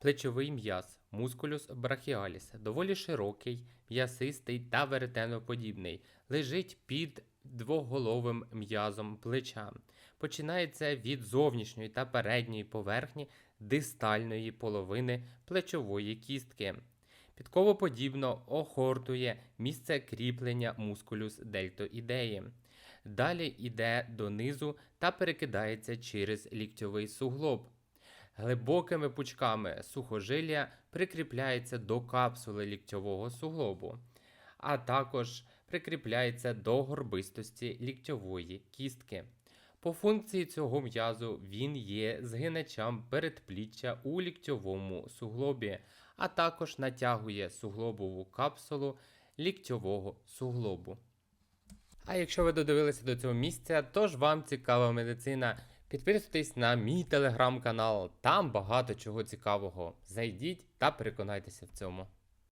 Плечовий м'яз мускулюс брахіаліс доволі широкий, м'ясистий та веретеноподібний, лежить під двоголовим м'язом плеча. Починається від зовнішньої та передньої поверхні дистальної половини плечової кістки. Підковоподібно охортує місце кріплення мускулюс дельтоідеї. Далі йде донизу та перекидається через ліктьовий суглоб. Глибокими пучками сухожилля прикріпляється до капсули ліктьового суглобу, а також прикріпляється до горбистості ліктьової кістки. По функції цього м'язу він є згиначем передпліччя у ліктьовому суглобі, а також натягує суглобову капсулу ліктьового суглобу. А якщо ви додивилися до цього місця, то ж вам цікава медицина. Підписуйтесь на мій телеграм-канал, там багато чого цікавого. Зайдіть та переконайтеся в цьому.